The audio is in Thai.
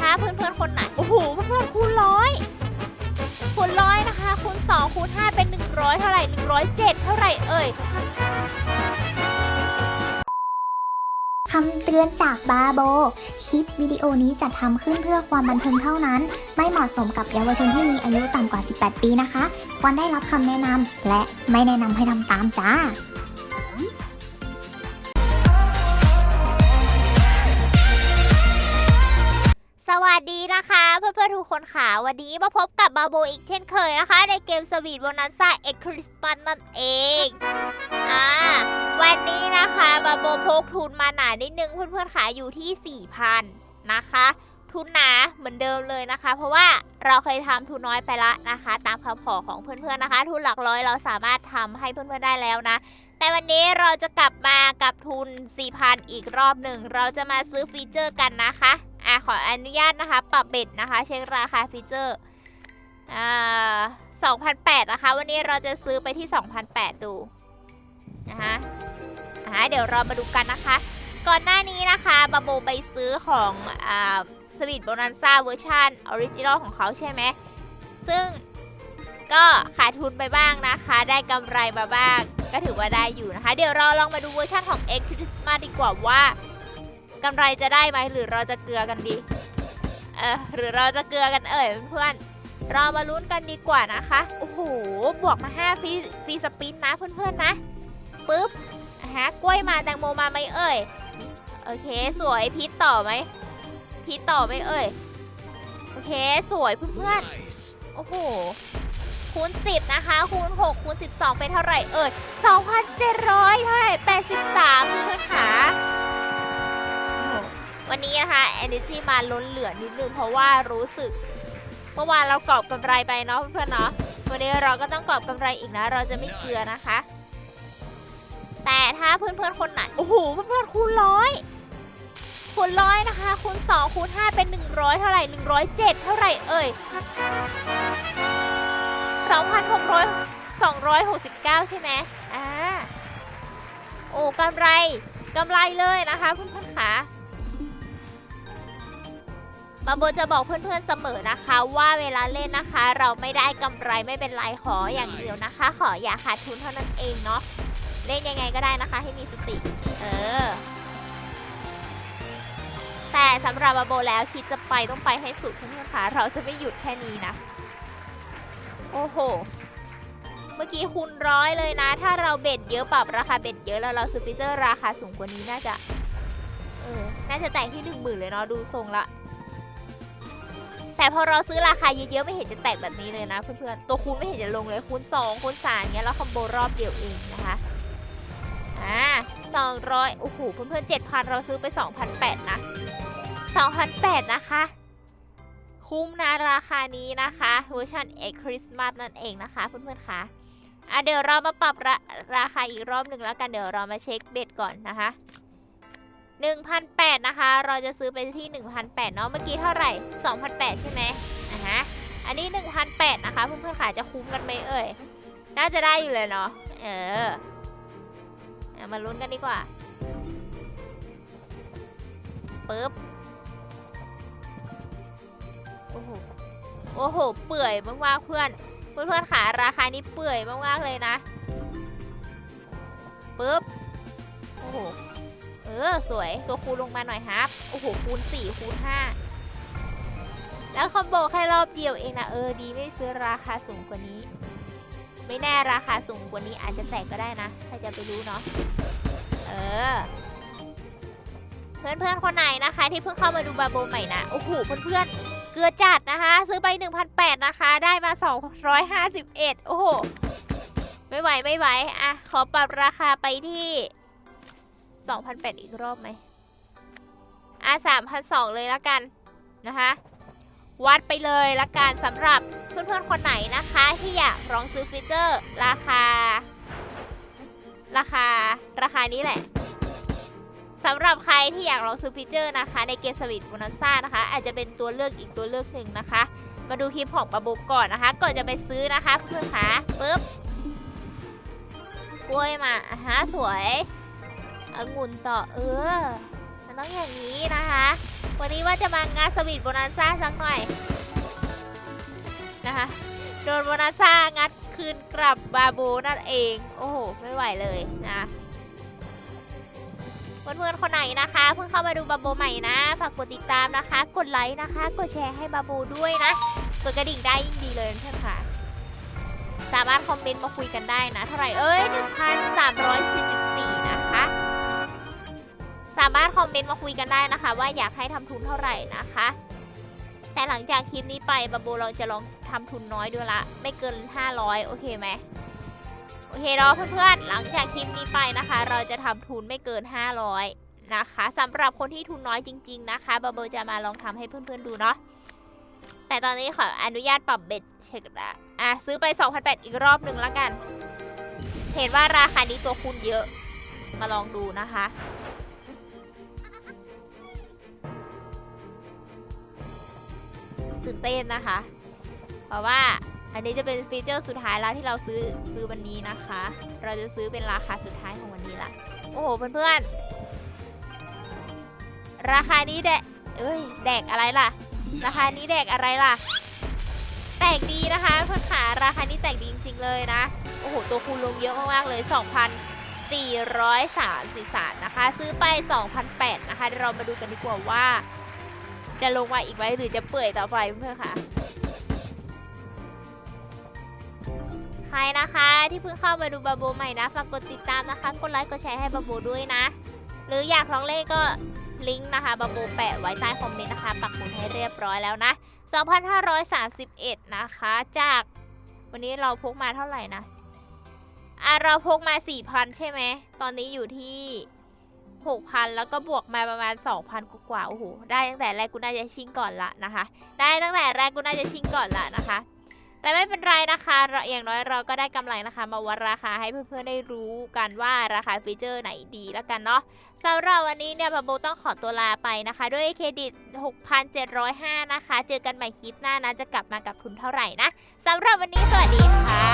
ถ้าเพื่อนๆคนไหนโอ้โหเพื่อนๆคูณร้อยคูณร้อยนะคะคูณสองคูณห้าเป็นหนึ่งร้อยเท่าไหร่หนึ่งร้อยเจ็ดเท่าไหร่เอ่ยคำเตือนจากบาโบ คลิปวิดีโอนี้จัดทำขึ้นเพื่อความบันเทิงเท่านั้น ไม่เหมาะสมกับเยาวชนที่มีอายุต่ำกว่า 18 ปีนะคะ ควรได้รับคำแนะนำและไม่แนะนำให้ทำตามจ้า วัสดีนะคะเพื่อนๆทุกคนค่ะวันนี้มาพบกับบาโบอีกเช่นเคยนะคะ ในเกมสวีทโบนัสซ่าเอ็กคริสปันนั่นเองอ่าวันนี้นะคะบาโบพกทุนมาหนานิดนึงเพื่อนๆค่ะอยู่ที่ 4,000 นะคะ ทุนหนาเหมือนเดิมเลยนะคะ เพราะว่าเราเคยทำทุนน้อยไปละนะคะ ตามคำขอของเพื่อนๆนะคะ ทุนหลักร้อยเราสามารถทำให้เพื่อนๆได้แล้วนะแต่วันนี้เราจะกลับมากับทุน 4,000 อีกรอบหนึ่ง เราจะมาซื้อฟีเจอร์กันนะคะ อะขออนุญาตนะคะ ปรับเบ็ดนะคะ เช็คราคาฟีเจอร์อ่า2,008นะคะ วันนี้เราจะซื้อไปที่ 2,008 ดูนะคะอ่าเดี๋ยวเรามาดูกันนะคะ ก่อนหน้านี้นะคะบาโบไปซื้อของอ่าสวิตโบนันซ่าเวอร์ชันออริจินอลของเขาใช่ไหม ซึ่งก็ขาดทุนไปบ้างนะคะ ได้กำไรมาบ้าง ก็ถือว่าได้อยู่นะคะ เดี๋ยวเราลองมาดูเวอร์ชันของ X Christmas ดีกว่าว่า กำไรจะได้ไหมหรือเราจะเกลือกันดี เออหรือเราจะเกลือกันเอ่ยเพื่อนเรามาลุ้นกันดีกว่านะคะ โอ้โห บวกมา5ฟรีฟรีสปินนะเพื่อนๆนะ ปึ๊บฮะกล้วยมาแตงโมมาไหมเอ่ย โอเค สวยพีทต่อไหมพีทต่อไหมเอ่ย โอเค สวยเพื่อนๆ โอ้โห คูณ 10 นะคะ คูณ 6 คูณ 12 เป็นเท่าไหร่เอ่ย 2,700เท่าไหร่83 เพื่อนๆค่ะโอ้โห วันนี้นะคะ Energy มาล้นเหลือนิดนึงเพราะว่ารู้สึก เมื่อวานเรากรอบกำไรไปเนาะเพื่อนๆเนาะวันนี้เราก็ต้องกรอบกำไรอีกนะ เราจะไม่เกลือนะคะ แต่ถ้าเพื่อนๆคนไหนโอ้โหเพื่อนๆคูณร้อยคูณร้อยนะคะคูณ2คูณ5เป็น100เท่าไหร่107เท่าไหร่เอ่ย2,600 269ใช่ไหมอ่าโอ้กำไรกำไรเลยนะคะเพื่อนๆค่ะ มาโบจะบอกเพื่อนๆเสมอนะคะ ว่าเวลาเล่นนะคะ เราไม่ได้กำไรไม่เป็นไรขออย่างเดียวนะคะ ขออย่าขาดทุนเท่านั้นเองเนาะเล่นยังไงก็ได้นะคะ ให้มีสติ เออ แต่สำหรับบาโบแล้วคิดจะไปต้องไปให้สุดเพื่อนๆค่ะเราจะไม่หยุดแค่นี้นะ โอ้โหเมื่อกี้คูณร้อยเลยนะ ถ้าเราเบ็ดเยอะปรับราคาเบ็ดเยอะแล้วเราซื้อฟิเจอร์ราคาสูงกว่านี้น่าจะ เออ น่าจะแต่งที่หนึ่งหมื่นเลยเนาะดูทรงละ แต่พอเราซื้อราคาเยอะๆไม่เห็นจะแตกแบบนี้เลยนะเพื่อนๆ ตัวคูณไม่เห็นจะลงเลยคูณ2คูณ3เงี้ยแล้วคอมโบรอบเดียวเองนะคะอ่าสองร้อยโอ้โหเพื่อนๆเจ็ดพันเราซื้อไปสองพันแปดนะสองพันแปดนะคะ คุ้มนะราคานี้นะคะเวอร์ชันเอ็กคริสต์มาสนั่นเองนะคะเพื่อนๆคะอะเดี๋ยวเรามาปรับราราคาอีกรอบหนึ่งแล้วกันเดี๋ยวเรามาเช็คเบ็ดก่อนนะคะ 1,800นะคะ เราจะซื้อไปที่1,800เนาะ เมื่อกี้เท่าไหร่2,800ใช่ไหมอะฮะ อันนี้1,800นะคะ เพื่อนๆค่ะจะคุ้มกันไหมเอ่ย น่าจะได้อยู่เลยเนาะ เออ มาลุ้นกันดีกว่าปึ๊บ โอ้โห โอ้โห เปื่อยมากๆเพื่อน เพื่อนเพื่อนๆขาราคานี้เปื่อยมากๆเลยนะปึ๊บ โอ้โห ออสวยตัวคูณลงมาหน่อยครับ โอ้โหคูณ4คูณ5แล้วคอมโบแค่รอบเดียวเองนะเออดีไม่ซื้อราคาสูงกว่านี้ ไม่แน่ราคาสูงกว่านี้อาจจะแตกก็ได้นะใครจะไปรู้เนาะเออ เพื่อนๆคนไหนนะคะ ที่เพิ่งเข้ามาดูบาโบใหม่นะโอ้โหเพื่อนๆเกลือจัดนะคะ ซื้อไป1,800นะคะ ได้มา251โอ้โหไม่ไหวไม่ไหวอะขอปรับราคาไปที่ 2,800 อีกรอบไหมอะ3,200 เลยละกันนะคะ วัดไปเลยละกันสำหรับเพื่อนๆ คนไหนนะคะ ที่อยากลองซื้อฟีเจอร์ ราคา ราคา ราคานี้แหละสำหรับใครที่อยากลองซื้อฟีเจอร์นะคะ ในเกมสวิตโบนัสซ่านะคะ อาจจะเป็นตัวเลือกอีกตัวเลือกหนึ่งนะคะ มาดูคลิปของปะบุกก่อนนะคะ ก่อนจะไปซื้อนะคะเพื่อนคะปึ๊บกล้วยมาอะฮะสวย องุ่นต่อเออนั่นต้องอย่างนี้นะคะ วันนี้ว่าจะมางานสวีทโบนัสซ่าสักหน่อยนะคะ โดนโบนัสซ่างัดคืนกลับบาโบนั่นเอง โอ้โห ไม่ไหวเลยนะเพื่อนๆคนไหนนะคะ เพิ่งเข้ามาดูบาโบใหม่นะ ฝากกดติดตามนะคะ กดไลค์นะคะ กดแชร์ให้บาโบด้วยนะ กดกระดิ่งได้ยิ่งดีเลยเพื่อนค่ะ สามารถคอมเมนต์มาคุยกันได้นะ เท่าไหร่เอ้ย 1,344นะคะสามารถคอมเมนต์มาคุยกันได้นะคะ ว่าอยากให้ทำทุนเท่าไหร่นะคะ แต่หลังจากคลิปนี้ไปบาโบเราจะลองทำทุนน้อยดูละ ไม่เกิน 500 โอเคไหมโอเคเนาะเพื่อนๆ หลังจากคลิปนี้ไปนะคะ เราจะทำทุนไม่เกิน 500 นะคะสำหรับคนที่ทุนน้อยจริง ๆ นะคะบาโบจะมาลองทำให้เพื่อนๆดูเนาะแต่ตอนนี้ขออนุญาตปรับเบ็ดเช็คละอะซื้อไป2,008อีกรอบหนึ่งแล้วกัน เห็นว่าราคานี้ตัวคูณเยอะ มาลองดูนะคะ ตื่นเต้นนะคะ เพราะว่าอันนี้จะเป็นฟีเจอร์สุดท้ายแล้วที่เราซื้อซื้อวันนี้นะคะ เราจะซื้อเป็นราคาสุดท้ายของวันนี้ละโอ้โหเพื่อนๆราคานี้แดกเอ้ยแดกอะไรล่ะ ราคานี้แดกอะไรล่ะ แตกดีนะคะเพื่อนขาราคานี้แตกดีจริงๆเลยนะโอ้โหตัวคูณลงเยอะมากๆเลย 2,433นะคะ ซื้อไป 2,008นะคะเดี๋ยวเรามาดูกันดีกว่าว่า จะลงมาอีกไหมหรือจะเปื่อยต่อไปเพื่อนค่ะ ใครนะคะที่เพิ่งเข้ามาดูบาโบใหม่นะฝากกดติดตามนะคะ กดไลค์กดแชร์ให้บาโบด้วยนะ หรืออยากลองเล่นก็ลิงก์นะคะบาโบแปะไว้ใต้คอมเมนต์นะคะปักหมุดให้เรียบร้อยแล้วนะ 2,531 นะคะ จากวันนี้เราพกมาเท่าไหร่นะอะเราพกมา 4,000 ใช่ไหม ตอนนี้อยู่ที่ 6,000 แล้วก็บวกมาประมาณ 2,000 กว่าๆโอ้โห ได้ตั้งแต่แรกกูน่าจะชิงก่อนละนะคะ ได้ตั้งแต่แรกกูน่าจะชิงก่อนละนะคะ แต่ไม่เป็นไรนะคะ เราอย่างน้อยเราก็ได้กำไรนะคะ มาวัดราคาให้เพื่อนๆได้รู้กันว่าราคาฟีเจอร์ไหนดีแล้วกันเนาะสำหรับวันนี้เนี่ยบาโบต้องขอตัวลาไปนะคะ ด้วยเครดิต 6,705 นะคะ เจอกันใหม่คลิปหน้านะ จะกลับมากับทุนเท่าไหร่นะสำหรับวันนี้สวัสดีค่ะ